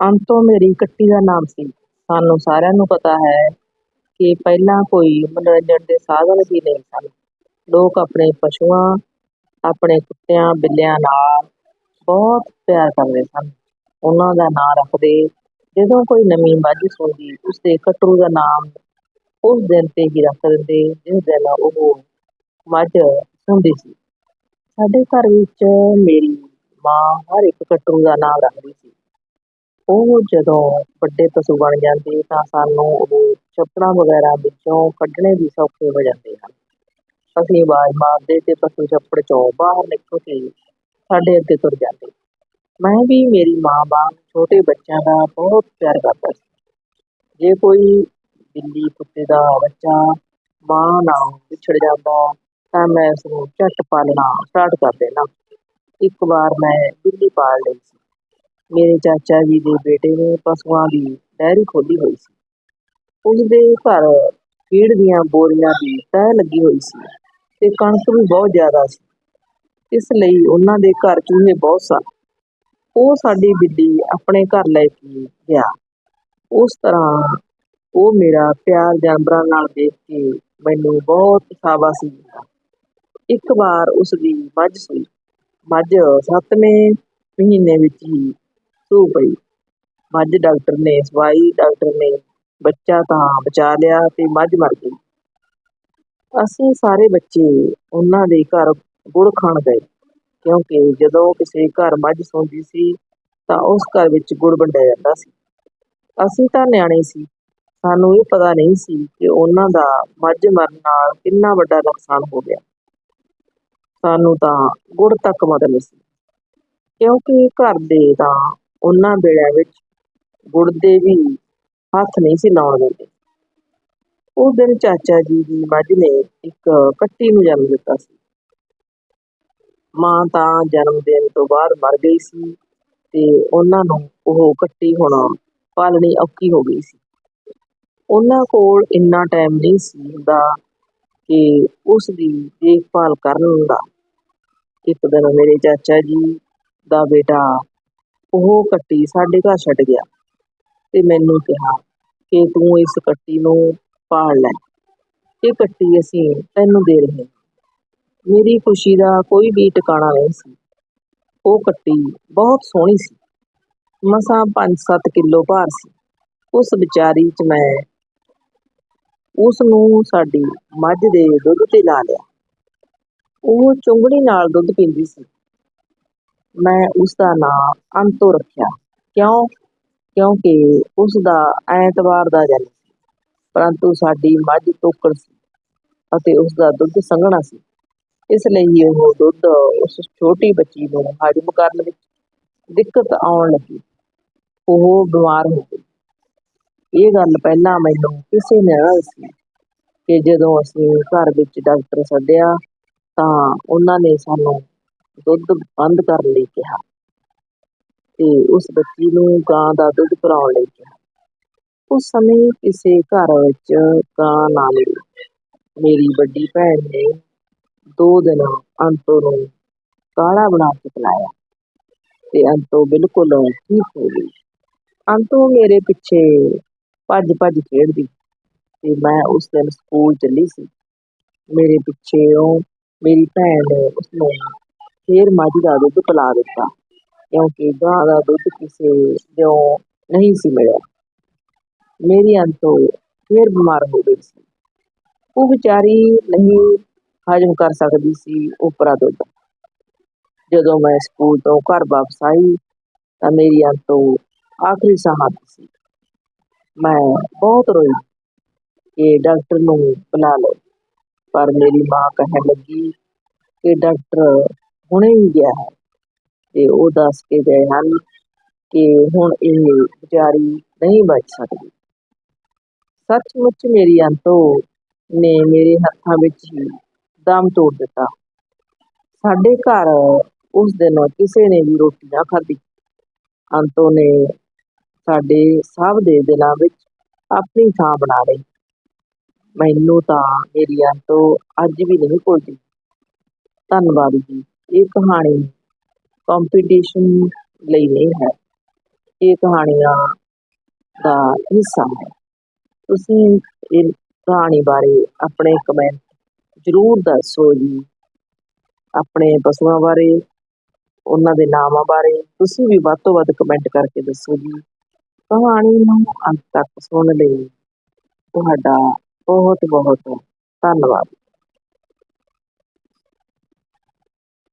ਅੰਤੋਂ ਮੇਰੀ ਕੱਟੀ ਦਾ ਨਾਮ ਸੀ। ਸਾਨੂੰ ਸਾਰਿਆਂ ਨੂੰ ਪਤਾ ਹੈ ਕਿ ਪਹਿਲਾਂ ਕੋਈ ਮਨੋਰੰਜਨ ਦੇ ਸਾਧਨ ਹੀ ਨਹੀਂ ਸਨ। ਲੋਕ ਆਪਣੇ ਪਸ਼ੂਆਂ, ਆਪਣੇ ਕੁੱਤਿਆਂ, ਬਿੱਲਿਆਂ ਨਾਲ ਬਹੁਤ ਪਿਆਰ ਕਰਦੇ ਸਨ। ਉਹਨਾਂ ਦਾ ਨਾਂ ਰੱਖਦੇ, ਜਦੋਂ ਕੋਈ ਨਵੀਂ ਮੱਝ ਸੂੰਦੀ ਉਸਦੇ ਕਟਰੂ ਦਾ ਨਾਮ ਉਸ ਦਿਨ ਤੇ ਹੀ ਰੱਖ ਦਿੰਦੇ, ਜਿਸ ਦਿਨ ਉਹ ਮੱਝ ਸੂੰਦੀ ਸੀ। ਸਾਡੇ ਘਰ ਵਿੱਚ ਮੇਰੀ ਮਾਂ ਹਰ ਇੱਕ ਕਟਰੂ ਦਾ ਨਾਮ ਰੱਖਦੀ ਸੀ। ਉਹ ਜਦੋਂ ਵੱਡੇ ਪਸ਼ੂ ਬਣ ਜਾਂਦੇ ਤਾਂ ਸਾਨੂੰ ਉਹ ਚੱਪੜਾਂ ਵਗੈਰਾ ਵਿੱਚੋਂ ਕੱਢਣੇ ਵੀ ਸੌਖੇ ਹੋ ਜਾਂਦੇ ਹਨ। ਅਸੀਂ ਆਵਾਜ਼ ਮਾਰਦੇ ਤੇ ਪਸ਼ੂ ਚੱਪੜ ਚੋਂ ਬਾਹਰ ਨਿਕਲ ਕੇ ਸਾਡੇ ਅੱਗੇ ਤੁਰ ਜਾਂਦੇ। ਮੈਂ ਵੀ ਮੇਰੀ ਮਾਂ ਬਾਪ ਛੋਟੇ ਬੱਚਿਆਂ ਦਾ ਬਹੁਤ ਪਿਆਰ ਕਰਦਾ ਸੀ। ਜੇ ਕੋਈ ਬਿੱਲੀ ਕੁੱਤੇ ਦਾ ਬੱਚਾ ਮਾਂ ਨਾਲ ਵਿਛੜ ਜਾਂਦਾ ਤਾਂ ਮੈਂ ਉਸਨੂੰ ਝੱਟ ਪਾਲਣਾ ਸਟਾਰਟ ਕਰ ਦੇਣਾ। ਇੱਕ ਵਾਰ ਮੈਂ ਬਿੱਲੀ ਪਾਲ ਲਈ ਸੀ। ਮੇਰੇ ਚਾਚਾ ਜੀ ਦੇ ਬੇਟੇ ਨੇ ਪਸ਼ੂਆਂ ਦੀ ਡੈਰੀ ਖੋਲੀ ਹੋਈ ਸੀ। ਉਸਦੇ ਘਰ ਫੀਡ ਦੀਆਂ ਬੋਰੀਆਂ ਦੀ ਤਹਿ ਲੱਗੀ ਹੋਈ ਸੀ ਤੇ ਕਣਕ ਵੀ ਬਹੁਤ ਜ਼ਿਆਦਾ ਸੀ। ਇਸ ਲਈ ਉਹਨਾਂ ਦੇ ਘਰ ਚੂਹੇ ਬਹੁਤ ਸਨ। ਉਹ ਸਾਡੀ ਬਿੱਲੀ ਆਪਣੇ ਘਰ ਲੈ ਕੇ ਗਿਆ। ਉਸ ਤਰ੍ਹਾਂ ਉਹ ਮੇਰਾ ਪਿਆਰ ਜਾਨਵਰਾਂ ਨਾਲ ਦੇਖ ਕੇ ਮੈਨੂੰ ਬਹੁਤ ਸ਼ਾਬਾਸ਼ੀ ਦਿੰਦਾ ਇੱਕ ਵਾਰ ਉਸ ਦੀ ਮੱਝ ਸੂਈ ਮੱਝ ਸੱਤਵੇਂ ਮਹੀਨੇ ਵਿੱਚ ਹੀ ਸੂ ਪਈ ਮੱਝ ਡਾਕਟਰ ਨੇ, ਸਵਾਈ ਡਾਕਟਰ ਨੇ, ਬੱਚਾ ਤਾਂ ਬਚਾ ਲਿਆ ਤੇ ਮੱਝ ਮਰ ਗਈ। ਅਸੀਂ ਸਾਰੇ ਬੱਚੇ ਉਹਨਾਂ ਦੇ ਘਰ ਗੁੜ ਖਾਣ ਗਏ, ਕਿਉਂਕਿ ਜਦੋਂ ਕਿਸੇ ਘਰ ਮੱਝ ਸੌਂਦੀ ਸੀ ਤਾਂ ਉਸ ਘਰ ਵਿੱਚ ਗੁੜ ਵੰਡਿਆ ਜਾਂਦਾ ਸੀ। ਅਸੀਂ ਤਾਂ ਨਿਆਣੇ ਸੀ, ਸਾਨੂੰ ਇਹ ਪਤਾ ਨਹੀਂ ਸੀ ਕਿ ਉਹਨਾਂ ਦਾ ਮੱਝ ਮਰਨ ਨਾਲ ਕਿੰਨਾ ਵੱਡਾ ਨੁਕਸਾਨ ਹੋ ਗਿਆ। ਸਾਨੂੰ ਤਾਂ ਗੁੜ ਤੱਕ ਮਤਲਬ ਸੀ, ਕਿਉਂਕਿ ਘਰ ਦੇ ਤਾਂ ਉਹਨਾਂ ਵੇਲਿਆਂ ਵਿੱਚ ਗੁੜ ਦੇ ਵੀ ਹੱਥ ਨਹੀਂ ਸੀ ਲਾਉਣ ਦਿੰਦੇ। ਉਸ ਦਿਨ ਚਾਚਾ ਜੀ ਦੀ ਮੱਝ ਨੇ ਇੱਕ ਕੱਟੀ ਨੂੰ ਜਨਮ ਦਿੱਤਾ ਸੀ। ਮਾਂ ਤਾਂ ਜਨਮ ਦੇਣ ਤੋਂ ਬਾਅਦ ਮਰ ਗਈ ਸੀ ਤੇ ਉਹਨਾਂ ਨੂੰ ਉਹ ਕੱਟੀ ਹੁਣ ਪਾਲਣੀ ਔਖੀ ਹੋ ਗਈ ਸੀ। ਉਹਨਾਂ ਕੋਲ ਇੰਨਾ ਟਾਈਮ ਨਹੀਂ ਸੀ ਹੁੰਦਾ ਕਿ ਉਸ ਦੀ ਦੇਖਭਾਲ ਕਰਨ ਦਾ। ਇੱਕ ਦਿਨ ਮੇਰੇ ਚਾਚਾ ਜੀ ਦਾ ਬੇਟਾ ਉਹ ਕੱਟੀ, ਸਾਡੇ ਘਰ ਛੱਡ ਗਿਆ। ਤੇ ਮੈਨੂੰ ਕਿਹਾ ਕਿ ਤੂੰ ਇਸ ਕੱਟੀ ਨੂੰ ਪਾਲ ਲੈ। ਇਹ ਕੱਟੀ ਅਸੀਂ ਤੈਨੂੰ ਦੇ ਰਹੇ ਹਾਂ। ਮੇਰੀ ਖੁਸ਼ੀ ਦਾ ਕੋਈ ਵੀ ਟਿਕਾਣਾ ਨਹੀਂ ਸੀ। ਉਹ ਕੱਟੀ ਬਹੁਤ ਸੋਹਣੀ ਸੀ। ਮਸਾਂ 5-7 ਕਿਲੋ ਭਾਰ ਸੀ। ਉਸ ਵਿਚਾਰੀ 'ਚ ਮੈਂ ਉਸ ਨੂੰ ਸਾਡੀ ਮੱਝ ਦੇ ਦੁੱਧ ਤੇ ਲਾ ਲਿਆ। ਉਹ ਚੁੰਗੜੀ ਨਾਲ ਦੁੱਧ ਪੀਂਦੀ ਸੀ। ਮੈਂ ਉਸ ਦਾ ਨਾਂ ਅੰਤੋ ਰੱਖਿਆ। ਕਿਉਂ? ਕਿਉਂਕਿ ਉਸ ਦਾ ਐਤਵਾਰ ਦਾ ਜਨਮ ਸੀ, ਪਰੰਤੂ ਸਾਡੀ ਮੱਝ ਟੋਕਰ ਸੀ ਅਤੇ ਉਸ ਦਾ ਦੁੱਧ ਸੰਘਣਾ ਸੀ। ਇਸ ਲਈ ਉਹ ਦੁੱਧ ਉਸ ਛੋਟੀ ਬੱਚੀ ਨੂੰ ਹਜਮ ਕਰਨ ਵਿੱਚ ਦਿੱਕਤ ਆਉਣ ਲੱਗੀ। ਉਹ ਬਿਮਾਰ ਹੋ ਗਈ। ਇਹ ਗੱਲ ਪਹਿਲਾਂ ਮੈਨੂੰ ਕਿਸੇ ਨੇ ਨਾ ਦੱਸੀ ਕਿ ਜਦੋਂ ਅਸੀਂ ਘਰ ਵਿੱਚ ਡਾਕਟਰ ਸੱਦਿਆ ਤਾਂ ਉਹਨਾਂ ਨੇ ਸਾਨੂੰ ਦੁੱਧ ਬੰਦ ਕਰਨ ਲਈ ਕਿਹਾ ਤੇ ਉਸ ਬੱਚੀ ਨੂੰ ਗਾਂ ਦਾ ਦੁੱਧ ਪਿਲਾਉਣ ਲਈ ਕਿਹਾ। ਉਸ ਸਮੇਂ ਕਿਸੇ ਘਰ ਵਿੱਚ ਗਾਂ ਨਾ ਮਿਲੀ। ਮੇਰੀ ਵੱਡੀ ਭੈਣ ਨੇ ਦੋ ਦਿਨ ਅੰਤੋ ਨੂੰ ਕਾੜਾ ਬਣਾ ਕੇ ਪਿਲਾਇਆ ਤੇ ਅੰਤੋ ਬਿਲਕੁਲ ਠੀਕ ਹੋ ਗਈ। ਅੰਤੋ ਮੇਰੇ ਪਿੱਛੇ ਭੱਜ ਭੱਜ ਖੇਡਦੀ ਤੇ ਮੈਂ ਉਸ ਦਿਨ ਸਕੂਲ ਚੱਲੀ ਸੀ। ਮੇਰੇ ਪਿੱਛੇ ਉਹ ਮੇਰੀ ਭੈਣ ਨੇ ਉਸਨੂੰ ਫੇਰ ਮੱਝ ਦਾ ਦੁੱਧ ਪਿਲਾ ਦਿੱਤਾ। ਕਿਉਂਕਿ ਗਾਂ ਦਾ ਦੁੱਧ ਕਿਸੇ ਦਿਓ ਨਹੀਂ ਸੀ ਮਿਲਿਆ। ਮੇਰੀ ਅੰਤੋ ਫੇਰ ਬਿਮਾਰ ਹੋ ਗਈ ਸੀ। ਉਹ ਵਿਚਾਰੀ ਨਹੀਂ ਹਜਮ ਕਰ ਸਕਦੀ ਸੀ ਉਪਰਾ ਦੁੱਧ। ਜਦੋਂ ਮੈਂ ਸਕੂਲ ਤੋਂ ਘਰ ਵਾਪਸ ਆਈ, ਤਾਂ ਮੇਰੀ ਅੰਤੋ ਆਖਰੀ ਸਾਹਾਂ ਸੀ। ਮੈਂ ਬਹੁਤ ਰੋਈ ਕਿ ਡਾਕਟਰ ਨੂੰ ਬੁਲਾ ਲਓ। ਪਰ ਮੇਰੀ ਮਾਂ ਕਹਿਣ ਲੱਗੀ ਕਿ ਡਾਕਟਰ ਹੁਣੇ ਹੀ ਗਿਆ ਹੈ। ਤੇ ਉਹ ਦੱਸ ਕੇ ਗਏ ਹਨ ਕਿ ਹੁਣ ਇਹ ਵਿਚਾਰੀ ਨਹੀਂ ਬਚ ਸਕਦੀ। ਸੱਚਮੁੱਚ ਮੇਰੀ ਅੰਤੋ ਨੇ ਮੇਰੇ ਹੱਥਾਂ ਵਿੱਚ ਹੀ ਦਮ ਤੋੜ ਦਿੱਤਾ। ਸਾਡੇ ਘਰ ਉਸ ਦਿਨ ਕਿਸੇ ਨੇ ਵੀ ਰੋਟੀ ਨਾ ਖਾਧੀ। ਅੰਤੋ ਨੇ ਸਾਡੇ ਸਭ ਦੇ ਦਿਲਾਂ ਵਿੱਚ ਆਪਣੀ ਥਾਂ ਬਣਾ ਲਈ। ਮੈਨੂੰ ਤਾਂ ਮੇਰੀ ਅੰਤੋ ਅੱਜ ਵੀ ਨਹੀਂ ਭੁੱਲਦੀ। ਧੰਨਵਾਦ ਜੀ। ਇਹ ਕਹਾਣੀ ਕੰਪੀਟੀਸ਼ਨ ਲਈ ਨਹੀਂ ਹੈ। ਇਹ ਕਹਾਣੀਆਂ ਦਾ ਹਿੱਸਾ ਹੈ। ਤੁਸੀਂ ਇਹ ਕਹਾਣੀ ਬਾਰੇ ਆਪਣੇ ਕਮੈਂਟ ਜ਼ਰੂਰ ਦੱਸੋ ਜੀ। ਆਪਣੇ ਪਸ਼ੂਆਂ ਬਾਰੇ, ਉਹਨਾਂ ਦੇ ਨਾਮਾਂ ਬਾਰੇ ਤੁਸੀਂ ਵੀ ਵੱਧ ਤੋਂ ਵੱਧ ਕਮੈਂਟ ਕਰਕੇ ਦੱਸੋ ਜੀ। ਕਹਾਣੀ ਨੂੰ ਅੰਤ ਤੱਕ ਸੁਣਨ ਲਈ। ਤੁਹਾਡਾ ਬਹੁਤ ਬਹੁਤ ਧੰਨਵਾਦ।